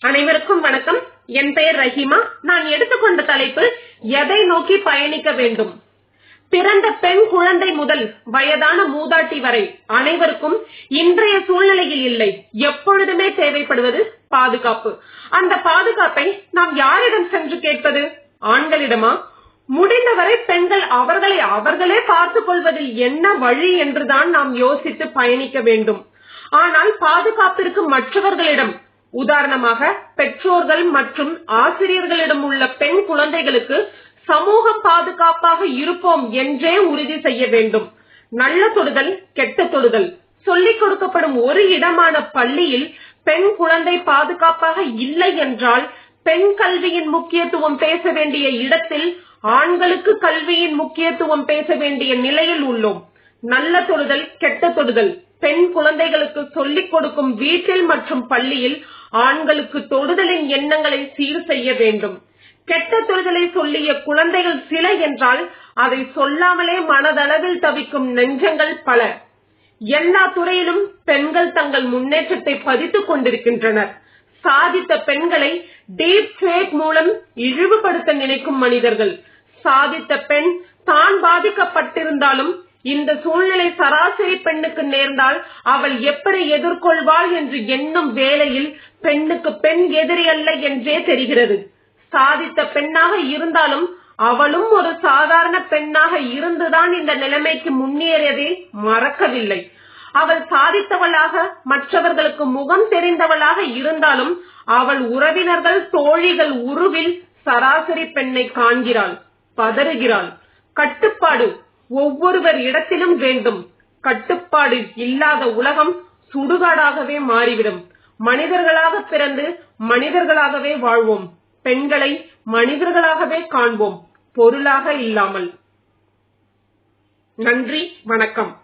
அனைவருக்கும் வணக்கம். என் பெயர் ரஹீமா. நான் எடுத்துக்கொண்ட தலைப்பு எதை நோக்கி பயணிக்க வேண்டும்? பிறந்த பெண் குழந்தை முதல் வயதான மூதாட்டி வரை அனைவருக்கும் இன்றைய சூழ்நிலையில் இல்லை. எப்பொழுதுமே தேவைப்படுவது பாதுகாப்பு. அந்த பாதுகாப்பை நாம் யாரிடம் சென்று கேட்பது? ஆண்களிடமா? முடிந்தவரை பெண்கள் அவர்களை அவர்களே பார்த்துக் கொள்வதில் என்ன வழி என்றுதான் நாம் யோசித்து பயணிக்க வேண்டும். ஆனால் பாதுகாப்பிற்கு மற்றவர்களிடம் உதாரணமாக பெற்றோர்கள் மற்றும் ஆசிரியர்களிடம் உள்ள பெண் குழந்தைகளுக்கு சமூக பாதுகாப்பாக இருப்போம் என்றே உறுதி செய்ய வேண்டும். நல்ல தொடுதல் கெட்ட தொடுதல். சொல்லிக் கொடுக்கப்படும் ஒரு இடமான பள்ளியில் பெண் குழந்தை பாதுகாப்பாக இல்லை என்றால் பெண் கல்வியின் முக்கியத்துவம் பேச வேண்டிய இடத்தில் ஆண்களுக்கு கல்வியின் முக்கியத்துவம் பேச வேண்டிய நிலையில் உள்ளோம். நல்ல தொடுதல் கெட்ட தொடுதல். பெண் குழந்தைகளுக்கு சொல்லிக் கொடுக்கும் வீட்டில் மற்றும் பள்ளியில் ஆண்களுக்கு தொடுதலின் எண்ணங்களை சீர் செய்ய வேண்டும். கெட்ட தொடுதலை சொல்லிய குழந்தைகள் சில என்றால் அதை சொல்லாமலே மனதளவில் தவிக்கும் நெஞ்சங்கள் பல. எல்லா துறையிலும் பெண்கள் தங்கள் முன்னேற்றத்தை பதித்துக் கொண்டிருக்கின்றனர். சாதித்த பெண்களை டீப் ஃபேக் மூலம் இழிவுபடுத்த நினைக்கும் மனிதர்கள். சாதித்த பெண் தான் பாதிக்கப்பட்டிருந்தாலும் இந்த சூழ்நிலை சராசரி பெண்ணுக்கு நேர்ந்தால் அவள் எப்படி எதிர்கொள்வாள் என்று எண்ணும் வேளையில் பெண்ணுக்கு பெண் எதிரி அல்ல என்றே தெரிகிறது. சாதித்த பெண்ணாக இருந்தாலும் அவளும் ஒரு சாதாரண பெண்ணாக இருந்துதான் இந்த நிலைமைக்கு முன்னேறியதை மறக்கவில்லை. அவள் சாதித்தவளாக மற்றவர்களுக்கு முகம் தெரிந்தவளாக இருந்தாலும் அவள் உறவினர்கள் தோழிகள் உருவில் சராசரி பெண்ணை காண்கிறாள் பதறுகிறாள். கட்டுப்பாடு ஒவ்வொருவர் இடத்திலும் வேண்டும். கட்டுப்பாடு இல்லாத உலகம் சுடுகாடாகவே மாறிவிடும். மனிதர்களாக பிறந்து மனிதர்களாகவே வாழ்வோம். பெண்களை மனிதர்களாகவே காண்போம். பொருளாக இல்லாமல். நன்றி வணக்கம்.